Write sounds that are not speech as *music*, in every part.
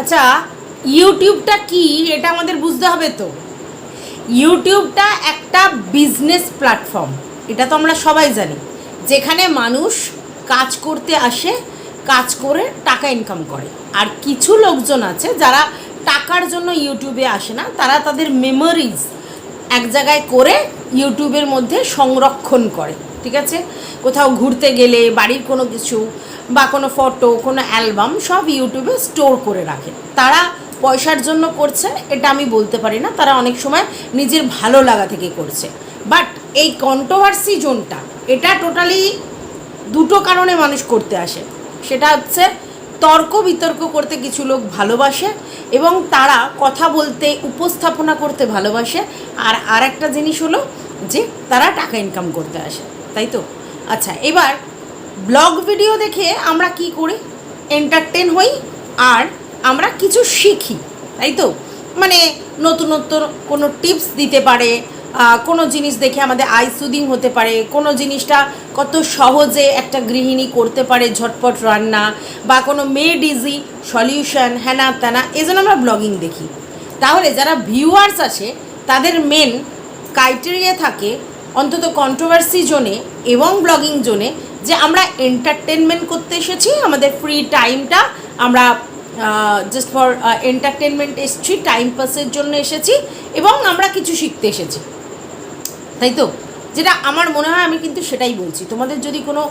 আচ্ছা ইউটিউবটা কি? এটা আমাদের বুঝতে হবে তো। ইউটিউবটা একটা বিজনেস প্ল্যাটফর্ম এটা তো আমরা সবাই জানি। যেখানে মানুষ কাজ করতে আসে, কাজ করে টাকা ইনকাম করে। আর কিছু লোকজন আছে যারা টাকার জন্য ইউটিউবে আসে না, তারা তাদের মেমোরিজ এক জায়গায় করে ইউটিউবের মধ্যে সংরক্ষণ করে, ঠিক আছে? কোথাও ঘুরতে গেলে, বাড়ির কোনো কিছু বা কোনো ফটো, কোনো অ্যালবাম সব ইউটিউবে স্টোর করে রাখে। তারা পয়সার জন্য করছে, এটা আমি বলতে পারি না, তারা অনেক সময় নিজের ভালো লাগা থেকে করছে। বাট এই কন্ট্রোভার্সি জোনটা এটা টোটালি দুটো কারণে মানুষ করতে আসে। সেটা হচ্ছে তর্ক বিতর্ক করতে কিছু লোক ভালোবাসে এবং তারা কথা বলতে, উপস্থাপনা করতে ভালোবাসে। আর আর একটা জিনিস হলো যে তারা টাকা ইনকাম করতে আসে, তাই তো? আচ্ছা এবার ব্লগ ভিডিও দেখে আমরা কি করি? এন্টারটেন হই আর আমরা কিছু শিখি, তাই তো? মানে নতুনত্ব কোনো টিপস দিতে পারে কোনো জিনিস দেখে আমাদের আই সুদিং হতে পারে, কোনো জিনিসটা কত সহজে একটা গৃহিণী করতে পারে ঝটপট রান্না বা কোনো মেড ইজি সলিউশন হ্যানা ত্যানা এজন্য আমরা ব্লগিং দেখি। তাহলে যারা ভিউয়ার্স আছে, তাদের মেন ক্রাইটেরিয়া থাকে অন্তত কন্ট্রোভার্সি জোনে এবং ব্লগিং জোনে যে আমরা এন্টারটেনমেন্ট করতে এসেছি, আমাদের ফ্রি টাইমটা আমরা জাস্ট ফর এন্টারটেনমেন্ট এসেছি টাইম পাসের জন্য এসেছি এবং আমরা কিছু শিখতে এসেছি। তাই তো? যেটা আমার মনে হয় আমি কিন্তু সেটাই বলছি। তোমাদের যদি কোনো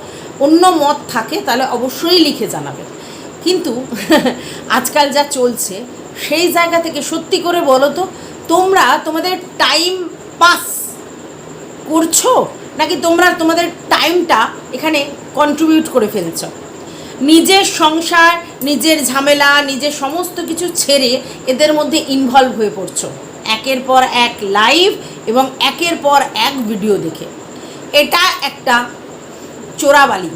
অন্য মত থাকে তাহলে অবশ্যই লিখে জানাবে। কিন্তু *laughs* আজকাল যা চলছে, সেই জায়গা থেকে সত্যি করে বলো তো, তোমরা তোমাদের টাইম পাস করছ? নাকি তোমরা তোমাদের টাইমটা এখানে কন্ট্রিবিউট করে ফেলছ? নিজের সংসার, নিজের ঝামেলা, নিজের সমস্ত কিছু ছেড়ে এদের মধ্যে ইনভলভ হয়ে পড়ছো। একের পর এক লাইভ এবং একের পর এক ভিডিও দেখে। এটা একটা চোরাবালি।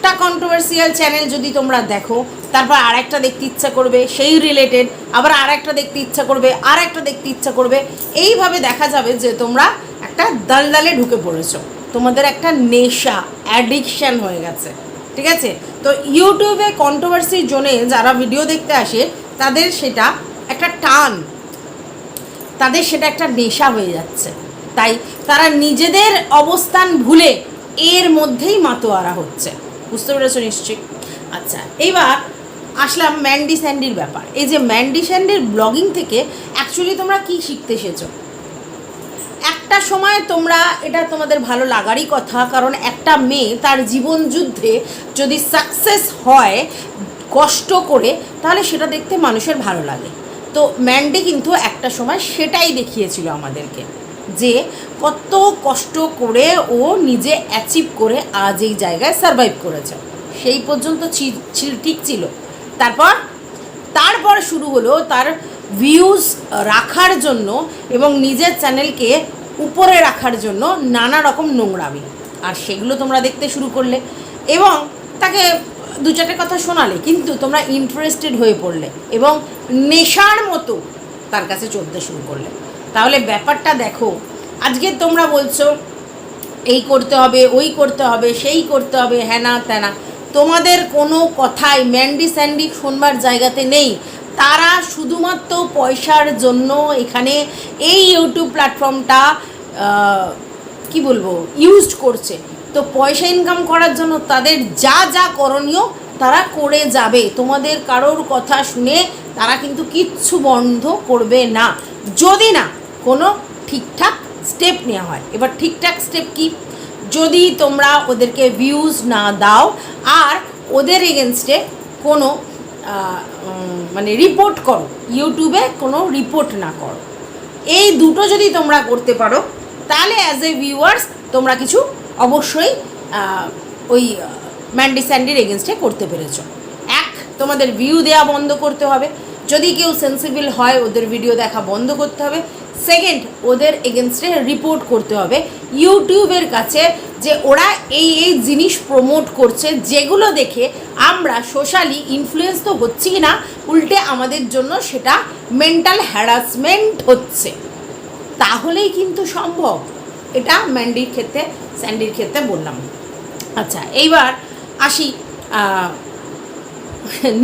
একটা কন্ট্রোভার্সিয়াল চ্যানেল যদি তোমরা দেখো, তারপর আরেকটা দেখতে ইচ্ছা করবে, সেই রিলেটেড আবার আরেকটা দেখতে ইচ্ছা করবে আর একটা দেখতে ইচ্ছা করবে, এইভাবে দেখা যাবে যে তোমরা একটা দালদালে ঢুকে পড়েছো। তোমাদের একটা নেশা অ্যাডিকশান হয়ে গেছে, ঠিক আছে? তো ইউটিউবে কন্ট্রোভার্সি জোনে যারা ভিডিও দেখতে আসে, তাদের সেটা একটা টান। তাদের সেটা একটা নেশা হয়ে যাচ্ছে। তাই তারা নিজেদের অবস্থান ভুলে এর মধ্যেই মাতোয়ারা হচ্ছে। বুঝতে পেরেছ নিশ্চয়ই? আচ্ছা এইবার আসলাম ম্যান্ডি স্যান্ডির ব্যাপার। এই যে ম্যান্ডি স্যান্ডির ব্লগিং থেকে অ্যাকচুয়ালি তোমরা কি শিখতে এসেছ? একটা সময় তোমরা, এটা তোমাদের ভালো লাগারই কথা, কারণ একটা মেয়ে তার জীবন যুদ্ধে যদি সাকসেস হয়, কষ্ট করে, তাহলে সেটা দেখতে মানুষের ভালো লাগে। তো ম্যান্ডি কিন্তু একটা সময় সেটাই দেখিয়েছিল আমাদেরকে। যে কত কষ্ট করে ও নিজে অ্যাচিভ করে আজ এই জায়গায় সারভাইভ করেছে। সেই পর্যন্ত ঠিক ছিল। তারপর তারপর শুরু হলো তার ভিউজ রাখার জন্য এবং নিজের চ্যানেলকে উপরে রাখার জন্য নানা রকম নোংরামি। আর সেগুলো তোমরা দেখতে শুরু করলে এবং তাকে দু চারটে কথা শোনালে, কিন্তু তোমরা ইন্টারেস্টেড হয়ে পড়লে এবং নেশার মতো তার কাছে চলতে শুরু করলে। তাহলে ব্যাপারটা দেখো। আজকে তোমরা বলছো, এই করতে হবে, ওই করতে হবে, সেই করতে হবে হ্যানা ত্যানা তোমাদের কোনো কথাই ম্যান্ডি স্যান্ডি শোনবার জায়গাতে নেই। তারা শুধুমাত্র পয়সার জন্য এখানে এই ইউটিউব প্ল্যাটফর্মটা কি বলব ইউজ করছে। তো পয়সা ইনকাম করার জন্য তাদের যা যা করণীয় তারা করে যাবে। তোমাদের কারোর কথা শুনে তারা কিন্তু কিচ্ছু বন্ধ করবে না। যদি না কোনো ঠিকঠাক স্টেপ নেওয়া হয়। এবার ঠিকঠাক স্টেপ কি? যদি তোমরা ওদেরকে ভিউজ না দাও, আর ওদের এগেনস্টে কোনো মানে রিপোর্ট করো ইউটিউবে কোনো রিপোর্ট না করো। এই দুটো যদি তোমরা করতে পারো, তাহলে অ্যাজ এ ভিউয়ার্স তোমরা কিছু অবশ্যই ওই ম্যান্ডি স্যান্ডির এগেনস্টে করতে পেরেছ। এক, তোমাদের ভিউ দেওয়া বন্ধ করতে হবে। যদি কেউ সেন্সিবল হয়, ওদের ভিডিও দেখা বন্ধ করতে হবে। সেকেন্ড ওদের এগেনস্টে রিপোর্ট করতে হবে ইউটিউবের কাছে যে ওরা এই এই জিনিস প্রমোট করছে, যেগুলো দেখে আমরা সোশ্যালি ইনফ্লুয়েন্স তো হচ্ছি না, উল্টে আমাদের জন্য সেটা মেন্টাল হ্যারাসমেন্ট হচ্ছে। তাহলেই কিন্তু সম্ভব। এটা ম্যান্ডির ক্ষেত্রে স্যান্ডির ক্ষেত্রে বললাম। আচ্ছা এইবার আসি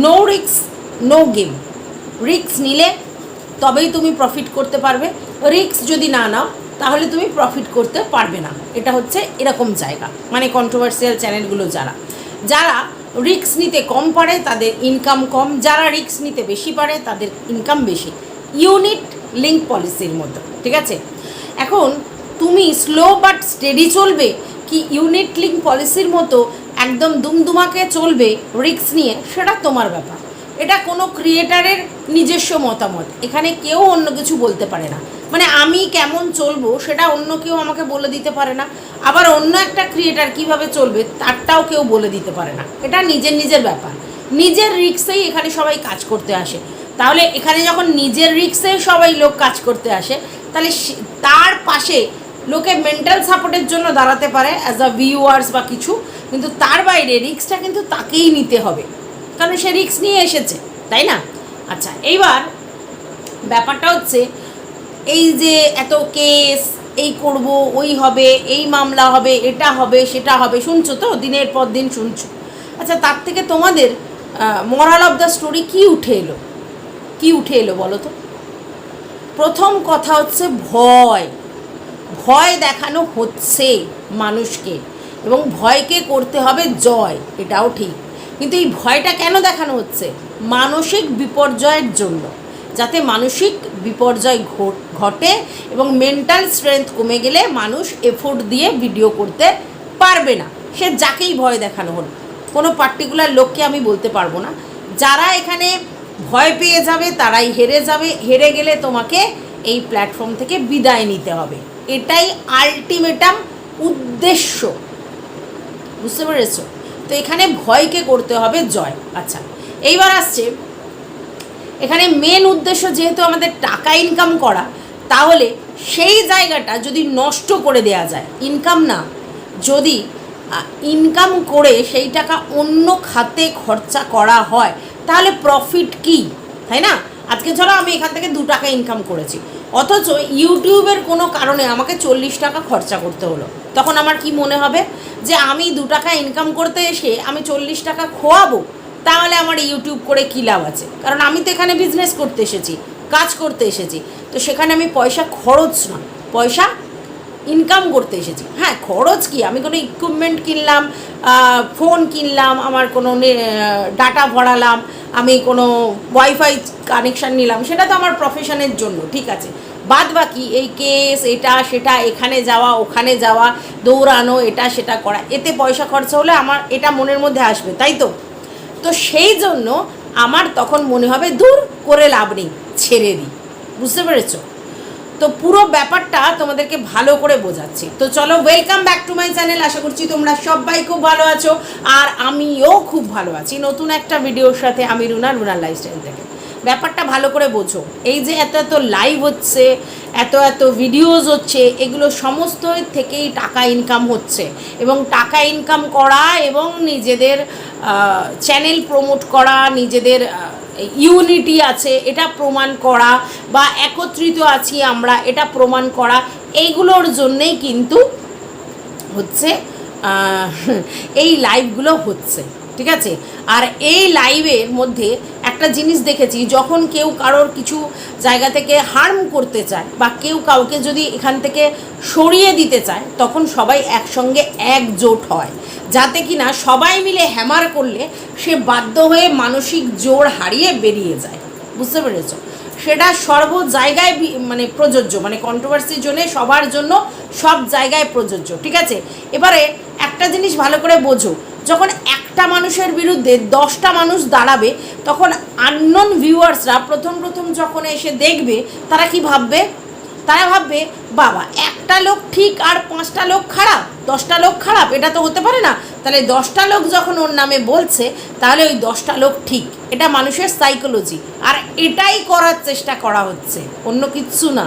নো রিক্স নো গেম রিস্ক নিলে তবেই তুমি প্রফিট করতে পারবে। রিস্ক যদি না নাও, তাহলে তুমি প্রফিট করতে পারবে না। এটা হচ্ছে এরকম জায়গা। মানে কন্ট্রোভার্সিয়াল চ্যানেলগুলো যারা। যারা রিস্ক নিতে কম পারে, তাদের ইনকাম কম। যারা রিক্স নিতে বেশি পারে, তাদের ইনকাম বেশি। ইউনিট লিঙ্ক পলিসির মতো ঠিক আছে? এখন তুমি স্লো বাট স্টেডি চলবে কি ইউনিট লিঙ্ক পলিসির মতো একদম দুমদুমাকে চলবে রিস্ক নিয়ে, সেটা তোমার ব্যাপার। এটা কোনো ক্রিয়েটারের নিজস্ব মতামত। এখানে কেউ অন্য কিছু বলতে পারে না। মানে আমি কেমন চলবো সেটা অন্য কেউ আমাকে বলে দিতে পারে না। আবার অন্য একটা ক্রিয়েটার কীভাবে চলবে তারটাও কেউ বলে দিতে পারে না। এটা নিজের নিজের ব্যাপার। নিজের রিক্সেই এখানে সবাই কাজ করতে আসে। তাহলে এখানে যখন নিজের রিক্সে সবাই লোক কাজ করতে আসে, তাহলে তার পাশে লোকে মেন্টাল সাপোর্টের জন্য দাঁড়াতে পারে অ্যাজ আ ভিউয়ার্স বা কিছু। কিন্তু তার বাইরে রিক্সটা কিন্তু তাকেই নিতে হবে। কারণ সে রিক্স নিয়ে এসেছে, তাই না? আচ্ছা এইবার ব্যাপারটা হচ্ছে, এই যে এত কেস এই করব, ওই হবে, এই মামলা হবে, এটা হবে, সেটা হবে, শুনছো তো? দিনের পর দিন শুনছো। আচ্ছা তার থেকে তোমাদের মরাল অফ দ্য স্টোরি কি উঠে এলো? কি উঠে এলো বলো তো? প্রথম কথা হচ্ছে ভয়। ভয় দেখানো হচ্ছে মানুষকে এবং ভয়কে করতে হবে জয়, এটাও ঠিক। কিন্তু এই ভয়টা কেন দেখানো হচ্ছে? মানসিক বিপর্যয়ের জন্য। যাতে মানসিক বিপর্যয় ঘট- এবং মেন্টাল স্ট্রেংথ কমে গেলে মানুষ এফোর্ট দিয়ে ভিডিও করতে পারবে না। সে যাকেই ভয় দেখানো হলো কোনো পার্টিকুলার লোককে আমি বলতে পারব না। যারা এখানে ভয় পেয়ে যাবে, তারাই হেরে যাবে। হেরে গেলে তোমাকে এই প্ল্যাটফর্ম থেকে বিদায় নিতে হবে। এটাই আলটিমেটাম উদ্দেশ্য। বুঝতে পেরেছ? তো এখানে ভয়কে করতে হবে জয়। আচ্ছা এইবার আসছে। এখানে মেন উদ্দেশ্য যেহেতু আমাদের টাকা ইনকাম করা, তাহলে সেই জায়গাটা যদি নষ্ট করে দেয়া যায় ইনকাম না, যদি ইনকাম করে সেই টাকা অন্য খাতে খরচা করা হয়, তাহলে প্রফিট কি? তাই না? আজকে ধরো আমি এখান থেকে দু টাকা ইনকাম করেছি, অথচ ইউটিউবের কোনো কারণে আমাকে চল্লিশ টাকা খরচা করতে হলো। তখন আমার কি মনে হবে? যে আমি দু টাকা ইনকাম করতে এসে আমি চল্লিশ টাকা খোয়াবো, তাহলে আমার ইউটিউব করে কী লাভ আছে? কারণ আমি তো এখানে বিজনেস করতে এসেছি, কাজ করতে এসেছি। তো সেখানে আমি পয়সা খরচ না, পয়সা ইনকাম করতে এসেছি। হ্যাঁ খরচ কি? আমি কোনো ইকুইপমেন্ট কিনলাম ফোন কিনলাম, আমার কোনো ডাটা ভরালাম, আমি কোনো ওয়াইফাই কানেকশান নিলাম, সেটা তো আমার প্রফেশনের জন্য, ঠিক আছে। বাদ বাকি এই কেস, এটা, সেটা, এখানে যাওয়া, ওখানে যাওয়া, দৌড়ানো, এটা, সেটা করা, এতে পয়সা খরচা হলে আমার, এটা মনের মধ্যে আসবে, তাই তো? তো সেই জন্য আমার তখন মনে হবে, দূর করে লাভ নেই, ছেড়ে দিই। বুঝতে পেরেছ? তো পুরো ব্যাপারটা তোমাদেরকে ভালো করে বোঝাচ্ছি। তো চলো welcome back to my channel আশা করছি তোমরা সবাই খুব ভালো আছো, আর আমিও খুব ভালো আছি। নতুন একটা ভিডিওর সাথে আমি রুনা, রুনার লাইফস্টাইল থেকে। ব্যাপারটা ভালো করে বোঝো। এই যে এত এত লাইভ হচ্ছে, এত এত ভিডিওস হচ্ছে, এগুলো সমস্ত থেকেই টাকা ইনকাম হচ্ছে। এবং টাকা ইনকাম করা এবং নিজেদের চ্যানেল প্রমোট করা, নিজেদের ইউনিটি আছে, এটা প্রমাণ করা বা একত্রিত আছি আমরা, এটা প্রমাণ করা, এইগুলোর জন্যেই কিন্তু হচ্ছে এই লাইভগুলো হচ্ছে। ঠিক আছে? আর এই লাইভের মধ্যে একটা জিনিস দেখেছি, যখন কেউ কারোর কিছু জায়গা থেকে হার্ম করতে চায় বা কেউ কাউকে যদি এখান থেকে সরিয়ে দিতে চায়, তখন সবাই একসঙ্গে একজোট হয়। যাতে কি না সবাই মিলে হ্যামার করলে সে বাধ্য হয়ে মানসিক জোর হারিয়ে বেরিয়ে যায়। বুঝতে পেরেছ? সেটা সর্ব জায়গায় মানে প্রযোজ্য মানে কন্ট্রোভার্সির জন্য সবার জন্য সব জায়গায় প্রযোজ্য, ঠিক আছে? এবারে একটা জিনিস ভালো করে বোঝো যখন একটা মানুষের বিরুদ্ধে দশটা মানুষ দাঁড়াবে, তখন আননোন ভিউয়ার্সরা প্রথম প্রথম যখন এসে দেখবে, তারা কি ভাববে? তারা ভাববে, বাবা, একটা লোক ঠিক আর পাঁচটা লোক খারাপ, দশটা লোক খারাপ, এটা তো হতে পারে না। তাহলে দশটা লোক যখন ওর নামে বলছে, তাহলে ওই দশটা লোক ঠিক। এটা মানুষের সাইকোলজি আর এটাই করার চেষ্টা করা হচ্ছে, অন্য কিচ্ছু না।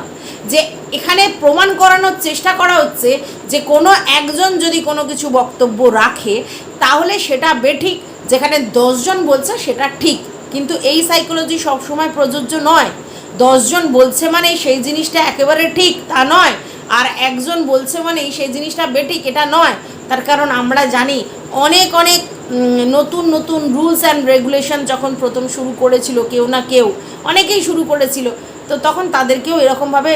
যে এখানে প্রমাণ করানোর চেষ্টা করা হচ্ছে যে কোনো একজন যদি কোনো কিছু বক্তব্য রাখে, তাহলে সেটা বেঠিক যেখানে দশজন বলছে সেটা ঠিক। কিন্তু এই সাইকোলজি সবসময় প্রযোজ্য নয়। দশজন বলছে মানেই সেই জিনিসটা একেবারে ঠিক, তা নয়। আর একজন বলছে মানেই সেই জিনিসটা বেঠিক, এটা নয়। তার কারণ আমরা জানি অনেক অনেক নতুন নতুন রুলস অ্যান্ড রেগুলেশন যখন প্রথম শুরু করেছিল কেউ না কেউ, অনেকেই শুরু করেছিল, তো তখন তাদেরকেও এরকমভাবে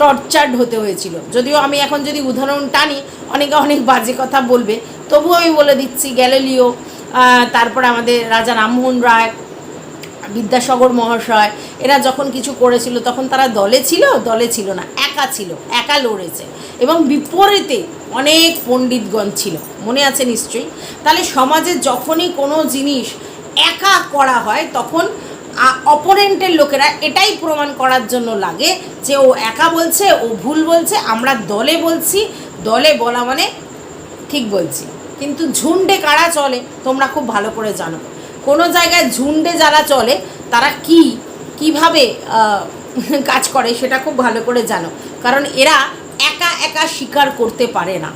টর্চার্ড হতে হয়েছিল। যদিও আমি এখন যদি উদাহরণ টানি, অনেকে অনেক বাজে কথা বলবে, তবুও আমি বলে দিচ্ছি গ্যালিলিও তারপরে আমাদের রাজা রামমোহন রায় বিদ্যাসাগর মহাশয়, এরা যখন কিছু করেছিল, তখন তারা দলে ছিল? দলে ছিল না, একা ছিল, একা লড়েছে। এবং বিপরীতে অনেক পণ্ডিতগণ ছিল। মনে আছে নিশ্চয়ই? তাহলে সমাজে যখনই কোনো জিনিস একা করা হয়, তখন অপোনেন্টের লোকেরা এটাই প্রমাণ করার জন্য লাগে যে ও একা বলছে, ও ভুল বলছে, আমরা দলে বলছি, দলে বলা মানে ঠিক বলছি। কিন্তু ঝুন্ডে কারা চলে? তোমরা খুব ভালো করে জানো। কোনো জায়গায় ঝুন্ডে যারা চলে, তারা কি, কীভাবে কাজ করে সেটা খুব ভালো করে জানো। কারণ এরা একা একা শিকার করতে পারে না।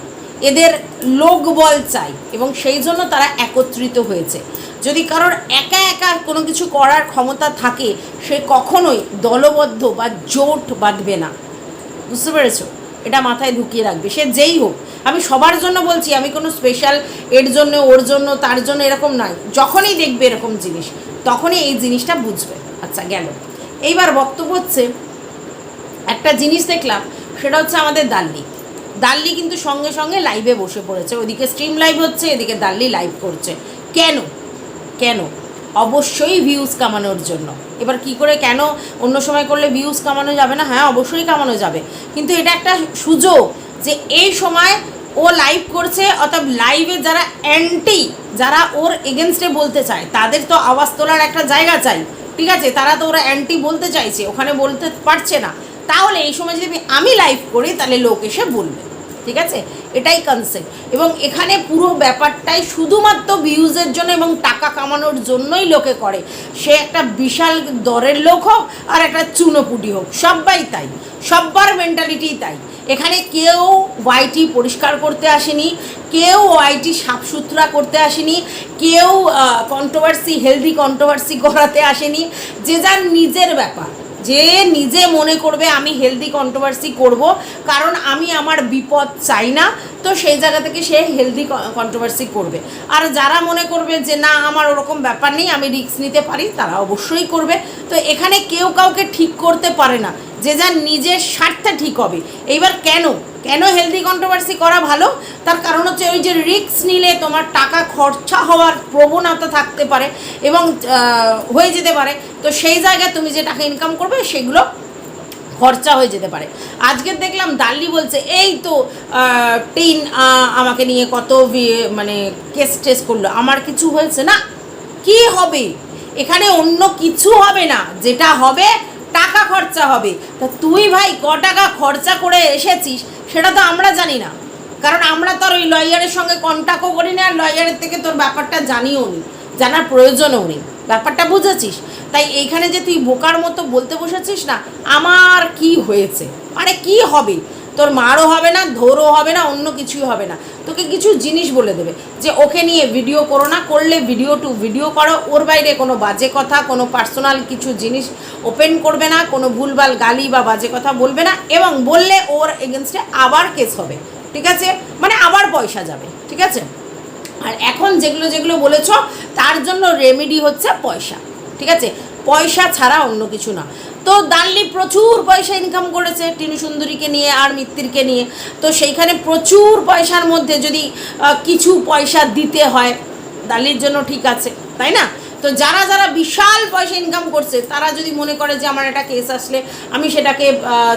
এদের লোকবল চাই এবং সেই জন্য তারা একত্রিত হয়েছে। যদি কারোর একা একা কোনো কিছু করার ক্ষমতা থাকে, সে কখনোই দলবদ্ধ বা জোট বাঁধবে না। বুঝতে পেরেছ? এটা মাথায় ঢুকিয়ে রাখবে। সে যেই হোক, আমি সবার জন্য বলছি, আমি কোনো স্পেশাল এর জন্য, ওর জন্য, তার জন্য এরকম নয়। যখনই দেখবে এরকম জিনিস, তখনই এই জিনিসটা বুঝবে। আচ্ছা গেল। এইবার বক্তব্য হচ্ছে, একটা জিনিস দেখলাম, সেটা হচ্ছে আমাদের দাল্লি। দাল্লি কিন্তু সঙ্গে সঙ্গে লাইভে বসে পড়েছে। ওদিকে স্ট্রিম লাইভ হচ্ছে, এদিকে দাল্লি লাইভ করছে। কেন? কেন? অবশ্যই ভিউজ কামানোর জন্য। এবার কি করে, কেন অন্য সময় করলে ভিউজ কামানো যাবে না? হ্যাঁ অবশ্যই কামানো যাবে। কিন্তু এটা একটা সুযোগ যে এই সময় ও লাইভ করছে, অর্থাৎ লাইভে যারা অ্যান্টি যারা ওর এগেনস্টে বলতে চায়, তাদের তো আওয়াজ তোলার একটা জায়গা চাই। ঠিক আছে? তারা তো ওরা অ্যান্টি বলতে চাইছে, ওখানে বলতে পারছে না। তাহলে এই সময় যদি আমি লাইভ করি, তাহলে লোক এসে বলবে। ঠিক আছে? এটাই কনসেপ্ট এবং এখানে পুরো ব্যাপারটাই শুধুমাত্র ভিউজের জন্য এবং টাকা কামানোর জন্যই লোকে করে। সে একটা বিশাল দরের লোক হোক আর একটা চুনোপুটি হোক। সবাই তাই। সব্বার মেন্টালিটি তাই। এখানে কেউ ওয়াইটি পরিষ্কার করতে আসেনি, কেউ ওয়াইটি সাফসুতরা করতে আসেনি, কেউ কন্ট্রোভার্সি হেলদি কন্ট্রোভার্সি করাতে আসেনি। যে যার নিজের ব্যাপার। যে নিজে মনে করবে আমি হেলদি কন্ট্রোভার্সি করব, কারণ আমি আমার বিপদ চাই না, তো সেই জায়গা থেকে সে হেলদি কন্ট্রোভার্সি করবে। আর যারা মনে করবে যে না, আমার ওরকম ব্যাপার নেই, আমি রিস্ক নিতে পারি, তারা অবশ্যই করবে। তো এখানে কেউ কাউকে ঠিক করতে পারে না। যে যার নিজের স্বার্থে ঠিক হবে। এইবার কেন? কেন হেলদি কন্ট্রোভার্সি করা ভালো? তার কারণ হচ্ছে ওই যে রিস্ক নিলে তোমার টাকা খরচা হওয়ার প্রবণতা থাকতে পারে এবং হয়ে যেতে পারে। তো সেই জায়গায় তুমি যে টাকা ইনকাম করবে, সেগুলো খরচা হয়ে যেতে পারে। আজকে দেখলাম দাল্লি বলছে, এই তো টিন আমাকে নিয়ে কত মানে কেস টেস করল। আমার কিছু হয়েছে না। কি হবে? এখানে অন্য কিছু হবে না। যেটা হবে টাকা খরচা হবে। তা তুই ভাই ক টাকা খরচা করে এসেছিস সেটা তো আমরা জানি না। কারণ আমরা তো আর ওই লয়ারের সঙ্গে কন্ট্যাক্টও করি না আর লয়ারের থেকে তোর ব্যাপারটা জানিও নি, জানার প্রয়োজনও নেই। ব্যাপারটা বুঝেছিস? তাই এইখানে যে তুই বোকার মতো বলতে বসেছিস না, আমার কি হয়েছে? মানে কি হবে? তোর মারও হবে না, ধরও হবে না, অন্য কিছুই হবে না। তোকে কিছু জিনিস বলে দেবে যে, ওকে নিয়ে ভিডিও করো না, করলে ভিডিও টু ভিডিও করো। ওর বাইরে কোনো বাজে কথা, কোনো পার্সোনাল কিছু জিনিস ওপেন করবে না, কোনো ভুলভাল গালি বা বাজে কথা বলবে না, এবং বললে ওর এগেনস্টে আবার কেস হবে। ঠিক আছে? মানে আবার পয়সা যাবে। ঠিক আছে? আর এখন যেগুলো যেগুলো বলেছ, তার জন্য রেমেডি হচ্ছে পয়সা। ঠিক আছে? পয়সা ছাড়া অন্য কিছু না। তো দাল্লি প্রচুর পয়সা ইনকাম করেছে টিনু সুন্দরীকে নিয়ে আর মিত্তিরকে নিয়ে। তো সেইখানে প্রচুর পয়সার মধ্যে যদি কিছু পয়সা দিতে হয় দাল্লির জন্য ঠিক আছে, তাই না? তো যারা যারা বিশাল পয়সা ইনকাম করছে, তারা যদি মনে করে যে আমার একটা কেস আসলে আমি সেটাকে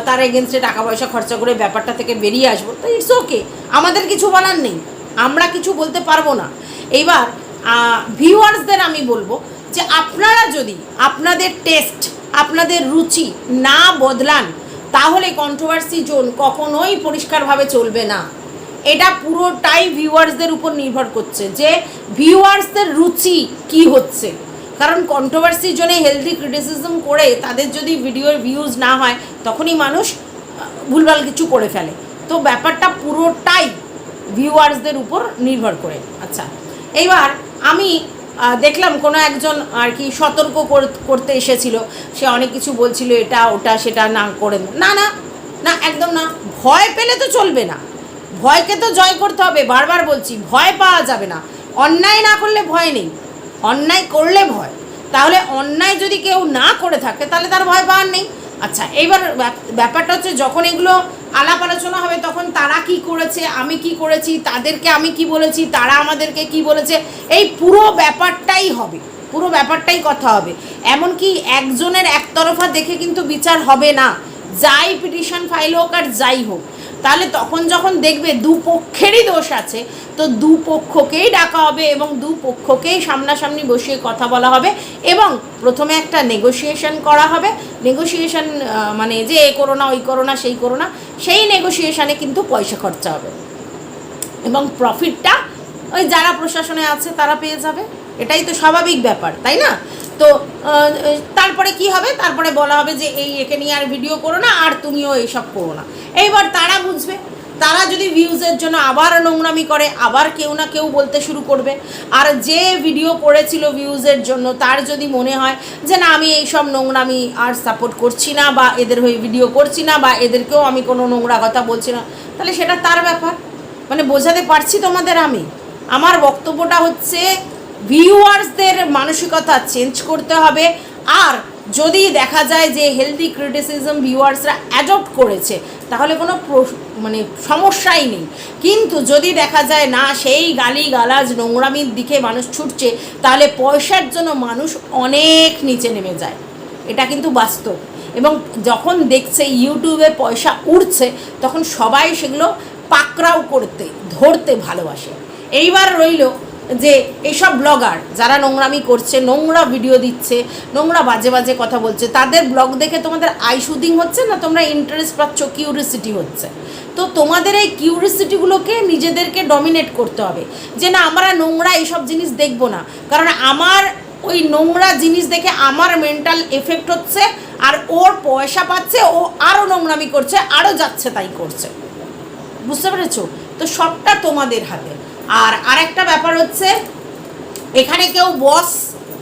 তার এগেনস্টে টাকা পয়সা খরচা করে ব্যাপারটা থেকে বেরিয়ে আসব, তো ইটস ওকে আমাদের কিছু বলার নেই, আমরা কিছু বলতে পারব না। এইবার ভিউয়ার্সদের আমি বলব যে আপনারা যদি আপনাদের টেস্ট আপনাদের রুচি না বদলান, তাহলে কন্ট্রোভার্সি জোন কখনোই পরিষ্কারভাবে চলবে না। এটা পুরোটাই ভিউয়ার্সদের উপর নির্ভর করছে যে ভিউয়ার্সদের রুচি কি হচ্ছে। কারণ কন্ট্রোভার্সি জোনে হেলদি ক্রিটিসিজম করে তাদের যদি ভিডিওর ভিউজ না হয়, তখনই মানুষ ভুলভাল কিছু করে ফেলে। তো ব্যাপারটা পুরোটাই ভিউয়ার্সদের উপর নির্ভর করে। আচ্ছা এইবার আমি দেখলাম কোনো একজন আর কি সতর্ক কর- করতে এসেছিল। সে অনেক কিছু বলছিল, এটা, ওটা, সেটা না করে না না না, একদম না। ভয় পেলে তো চলবে না। ভয়কে তো জয় করতে হবে, বারবার বলছি, ভয় পাওয়া যাবে না। অন্যায় না করলে ভয় নেই। অন্যায় করলে ভয়। তাহলে অন্যায় যদি কেউ না করে থাকে, তাহলে তার ভয় পাওয়ার নেই। আচ্ছা এইবার ব্যাপ- ব্যাপারটা হচ্ছে যখন এগুলো আলাপ আলোচনা হবে, তখন তারা কি করেছে, আমি কি করেছি, তাদেরকে আমি কি বলেছি, তারা আমাদেরকে কি বলেছে, এই পুরো ব্যাপারটাই হবে, পুরো ব্যাপারটাই কথা হবে। এমনকি একজনের একতরফা দেখে কিন্তু বিচার হবে না, যাই পিটিশন ফাইল হোক আর যাই হোক। তাহলে তখন যখন দেখবে দুপক্ষেরই দোষ আছে, তো দুপক্ষকেই ডাকা হবে এবং দুপক্ষকেই সামনাসামনি বসিয়ে কথা বলা হবে এবং প্রথমে একটা নেগোসিয়েশন করা হবে। নেগোসিয়েশন মানে যে এ করো না, ওই করো না, সেই করো না, সেই নেগোসিয়েশনে কিন্তু পয়সা খরচা হবে। এবং প্রফিটটা ওই যারা প্রশাসনে আছে তারা পেয়ে যাবে। এটাই তো স্বাভাবিক ব্যাপার, তাই না? তো তারপরে কি হবে? তারপরে বলা হবে যে এই একে নিয়ে আর ভিডিও করো না, আর তুমিও এইসব করো না। এইবার তারা বুঝবে। তারা যদি ভিউজের জন্য আবার নোংরামি করে, আবার কেউ না কেউ বলতে শুরু করবে। আর যে ভিডিও করেছিল ভিউজের জন্য, তার যদি মনে হয় যে না, আমি এইসব নোংরামি আর সাপোর্ট করছি না, বা এদের হয়ে ভিডিও করছি না, বা এদেরকেও আমি কোনো নোংরা কথা বলছি না, তাহলে সেটা তার ব্যাপার। মানে বোঝাতে পারছি তোমাদের আমি। আমার বক্তব্যটা হচ্ছে ভিউয়ার্সদের মানসিকতা চেঞ্জ করতে হবে। আর যদি দেখা যায় যে হেলদি ক্রিটিসিজম ভিউয়ার্সরা অ্যাডপ্ট করেছে, তাহলে কোনো মানে সমস্যাই নেই। কিন্তু যদি দেখা যায়, না, সেই গালি গালাজ নোংরামির দিকে মানুষ ছুটছে তাহলে পয়সার জন্য মানুষ অনেক নিচে নেমে যায়। এটা কিন্তু বাস্তব। এবং যখন দেখছে ইউটিউবে পয়সা উঠছে তখন সবাই সেগুলো পাকড়াও করতে, ধরতে ভালোবাসে। এইবার রইল যে এইসব ব্লগার যারা নোংরামি করছে, নোংরা ভিডিও দিচ্ছে, নোংরা বাজে বাজে কথা বলছে, তাদের ব্লগ দেখে তোমাদের আই শুদিং হচ্ছে না তোমরা ইন্টারেস্ট পাচ্ছ কিউরিসিটি হচ্ছে? তো তোমাদের এই কিউরিসিটিগুলোকে নিজেদেরকে ডমিনেট করতে হবে। যে না, আমরা নোংরা এইসব জিনিস দেখব না। কারণ আমার ওই নোংরা জিনিস দেখে আমার মেন্টাল এফেক্ট হচ্ছে, আর ওর পয়সা পাচ্ছে, ও আরও নোংরামি করছে আরও যাচ্ছে তাই করছে। বুঝতে পেরেছ? তো সবটা তোমাদের হাতে। আর আরেকটা ব্যাপার হচ্ছে, এখানে কেউ বস,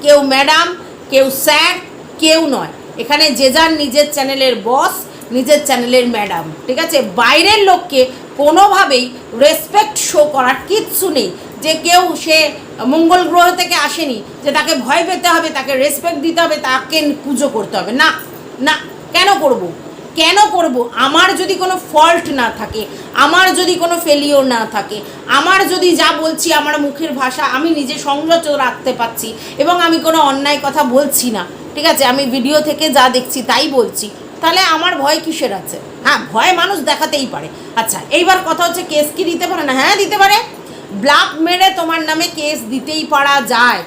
কেউ ম্যাডাম, কেউ স্যার, কেউ নয়। এখানে যে যার নিজের চ্যানেলের বস, নিজের চ্যানেলের ম্যাডাম, ঠিক আছে? বাইরের লোককে কোনোভাবেই রেসপেক্ট শো করার কিচ্ছু নেই। যে কেউ, সে মঙ্গল গ্রহ থেকে আসেনি, যে তাকে ভয় পেতে হবে, তাকে রেসপেক্ট দিতে হবে, তাকে পুজো করতে হবে। না না, কেন করব। কেন করব? আমার যদি কোনো ফল্ট না থাকে, আমার যদি কোনো ফেলিওর না থাকে, আমার যদি যা বলছি আমার মুখের ভাষা আমি নিজে সংযত রাখতে পারছি এবং আমি কোনো অন্যায় কথা বলছি না, ঠিক আছে? আমি ভিডিও থেকে যা দেখছি তাই বলছি, তাহলে আমার ভয় কিসের আছে? হ্যাঁ ভয় মানুষ দেখাতেই পারে। আচ্ছা এইবার কথা হচ্ছে কেস কি দিতে পারে না? হ্যাঁ দিতে পারে। ব্লাক মেরে তোমার নামে কেস দিতেই পারা যায়।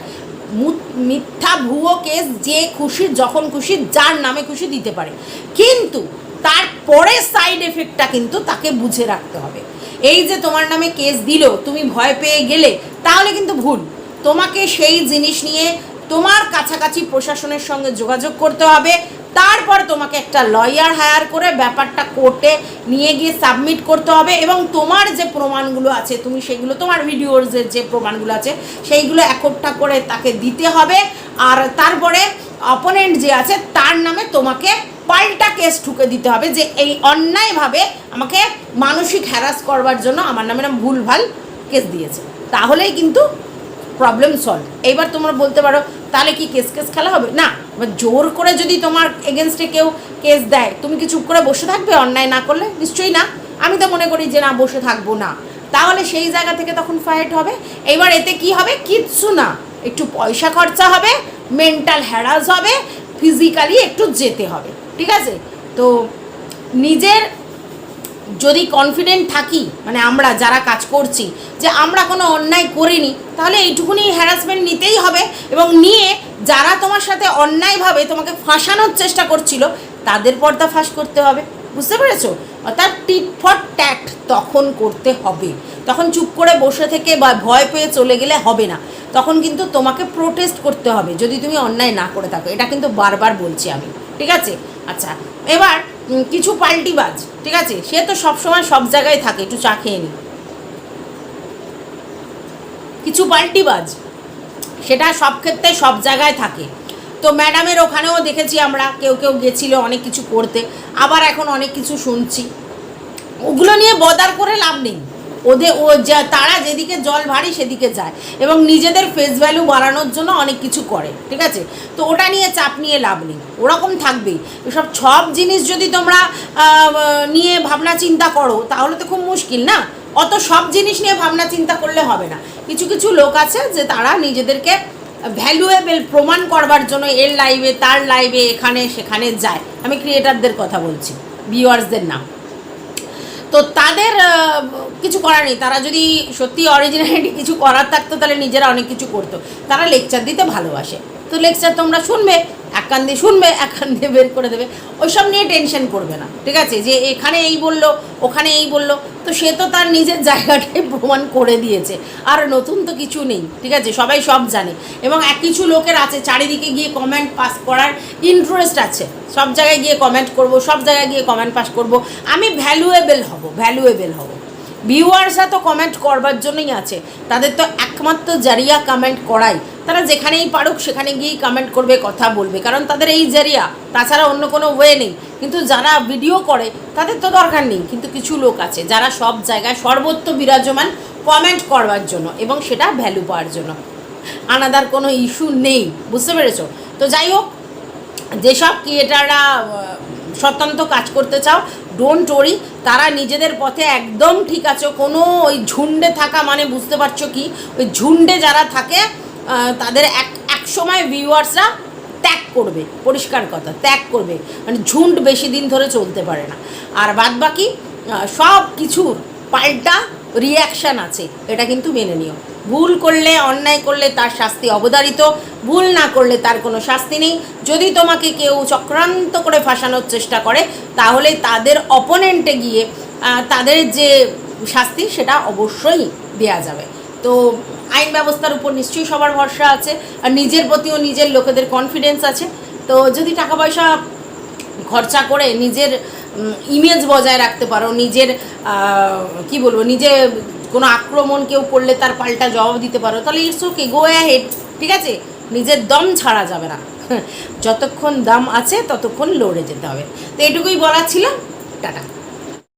মিথ্যা ভুয়ো কেস যে খুশি, যখন খুশি, যার নামে খুশি দিতে পারে। কিন্তু তারপরে সাইড এফেক্টটা কিন্তু তাকে বুঝে রাখতে হবে। এই যে তোমার নামে কেস দিল, তুমি ভয় পেয়ে গেলে, তাহলে কিন্তু ভুল। তোমাকে সেই জিনিস নিয়ে তোমার কাছাকাছি প্রশাসনের সঙ্গে যোগাযোগ করতে হবে। তারপর তোমাকে একটা লয়ার হায়ার করে ব্যাপারটা কোর্টে নিয়ে গিয়ে সাবমিট করতে হবে এবং তোমার যে প্রমাণগুলো আছে, তুমি সেগুলো, তোমার ভিডিওর যে প্রমাণগুলো আছে, সেইগুলো একটা করে তাকে দিতে হবে। আর তারপরে অপোনেন্ট যে আছে, তার নামে তোমাকে পাল্টা কেস ঠুকে দিতে হবে যে এই অন্যায়ভাবে আমাকে মানসিক হ্যারাস করবার জন্য আমার নামে ভুলভাল কেস দিয়েছে। তাহলেই কিন্তু প্রবলেম সলভ এইবার তোমরা বলতে পারো, তাহলে কি কেস কেস খেলা হবে? না, এবার জোর করে যদি তোমার এগেনস্টে কেউ কেস দেয়, তুমি কি চুপ করে বসে থাকবে? অন্যায় না করলে? নিশ্চয়ই না। আমি তো মনে করি যে না, বসে থাকব না। তাহলে সেই জায়গা থেকে তখন ফাইট হবে। এবার এতে কি হবে? কিচ্ছু না। একটু পয়সা খরচা হবে মেন্টাল হ্যারাস হবে ফিজিক্যালি একটু যেতে হবে। ঠিক আছে? তো নিজের যদি কনফিডেন্ট থাকি মানে আমরা যারা কাজ করছি, যে আমরা কোনো অন্যায় করিনি, তাহলে এইটুকুনি হ্যারাসমেন্ট নিতেই হবে এবং নিয়ে যারা তোমার সাথে অন্যায়ভাবে তোমাকে ফাঁসানোর চেষ্টা করছিল, তাদের পর্দা ফাঁস করতে হবে। বুঝতে পেরেছ? অর্থাৎ টিট ফর ট্যাক্ট তখন করতে হবে। তখন চুপ করে বসে থেকে বা ভয় পেয়ে চলে গেলে হবে না। তখন কিন্তু তোমাকে প্রোটেস্ট করতে হবে, যদি তুমি অন্যায় না করে থাকো। এটা কিন্তু বারবার বলছি আমি। ঠিক আছে? আচ্ছা এবার কিছু পাল্টিবাজ ঠিক আছে? সে তো সবসময় সব জায়গায় থাকে, একটু চা খেয়ে নি। কিছু পাল্টিবাজ সেটা সব ক্ষেত্রে সব জায়গায় থাকে। তো ম্যাডামের ওখানেও দেখেছি আমরা, কেউ কেউ গেছিল অনেক কিছু করতে, আবার এখন অনেক কিছু শুনছি। ওগুলো নিয়ে বদার করে লাভ নেই। ওদের ও যা তারা যেদিকে জল ভারী সেদিকে যায় এবং নিজেদের ফেস ভ্যালু বাড়ানোর জন্য অনেক কিছু করে, ঠিক আছে? তো ওটা নিয়ে চাপ নিয়ে লাভ নেই, ওরকম থাকবেই। এসব সব জিনিস যদি তোমরা নিয়ে ভাবনা চিন্তা করো, তাহলে তো খুব মুশকিল না? অত সব জিনিস নিয়ে ভাবনা চিন্তা করলে হবে না। কিছু কিছু লোক আছে যে তারা নিজেদেরকে ভ্যালুয়েবল প্রমাণ করবার জন্য এর লাইভে তার লাইভে এখানে, সেখানে যায়। আমি ক্রিয়েটারদের কথা বলছি ভিউয়ার্সদের নাম। তো তাদের কিছু করার নেই। তারা যদি সত্যি অরিজিনালিটি কিছু করার থাকতো, তাহলে নিজেরা অনেক কিছু করতো। তারা লেকচার দিতে ভালোবাসে। তো লেকচার তোমরা শুনবে, এক কান দিয়ে শুনবে, এক কান দিয়ে বের করে দেবে। ওইসব নিয়ে টেনশন করবে না, ঠিক আছে? যে এখানে এই বলল, ওখানে এই বলল, তো সে তো তার নিজের জায়গাটাই প্রমাণ করে দিয়েছে। আর নতুন তো কিছু নেই, ঠিক আছে? সবাই সব জানে। এবং এক কিছু লোকের আছে, চারিদিকে গিয়ে কমেন্ট পাস করার ইন্টারেস্ট আছে। সব জায়গায় গিয়ে কমেন্ট করব, সব জায়গায় গিয়ে কমেন্ট পাস করব। আমি ভ্যালুয়েবেল হব ভ্যালুয়েবেল হব। ভিউয়ার্সরা তো কমেন্ট করবার জন্যই আছে। তাদের তো একমাত্র জারিয়া কমেন্ট করাই। তারা যেখানেই পারুক সেখানে গিয়েই কমেন্ট করবে, কথা বলবে। কারণ তাদের এই জারিয়া, তাছাড়া অন্য কোনো ওয়ে নেই। কিন্তু যারা ভিডিও করে, তাদের তো দরকার নেই। কিন্তু কিছু লোক আছে যারা সব জায়গায় সর্বত্র বিরাজমান কমেন্ট করবার জন্য এবং সেটা ভ্যালু পাওয়ার জন্য। আনাদার কোনো ইস্যু নেই। বুঝতে পেরেছ? তো যাই হোক, যেসব ক্রিয়েটাররা স্বতন্ত্র কাজ করতে চাও ডোন্ট ওরি তারা নিজেদের পথে একদম ঠিক আছে। কোনো ওই ঝুন্ডে থাকা মানে বুঝতে পারছ কি? ওই ঝুন্ডে যারা থাকে তাদের এক এক সময় ভিউয়ার্সরা ত্যাগ করবে, পরিষ্কার কথা, ত্যাগ করবে। মানে ঝুন্ড বেশি দিন ধরে চলতে পারে না। আর বাদ বাকি সব কিছুর পাল্টা রিয়াকশান আছে, এটা কিন্তু মেনে নিও। ভুল করলে, অন্যায় করলে তার শাস্তি অবধারিত, ভুল না করলে তার কোনো শাস্তি নেই। যদি তোমাকে কেউ চক্রান্ত করে ফাঁসানোর চেষ্টা করে, তাহলে তাদের অপোনেন্টে গিয়ে তাদের যে শাস্তি, সেটা অবশ্যই দেয়া যাবে। তো আইন ব্যবস্থার উপর নিশ্চয়ই সবার ভরসা আছে, আর নিজের প্রতিও নিজের লোকেদের কনফিডেন্স আছে। তো যদি টাকা পয়সা খরচা করে নিজের ইমেজ বজায় রাখতে পারো, নিজের কি বলব, নিজে কোনো আক্রমণ কেউ করলে তার পাল্টা জবাব দিতে পারো, তাহলে ইটস ওকে গো হেড ঠিক আছে? নিজের দম ছাড়া যাবে না। *laughs* যতক্ষণ দাম আছে ততক্ষণ লড়ে যেতে হবে। তো এটুকুই বলার ছিল, টাটা।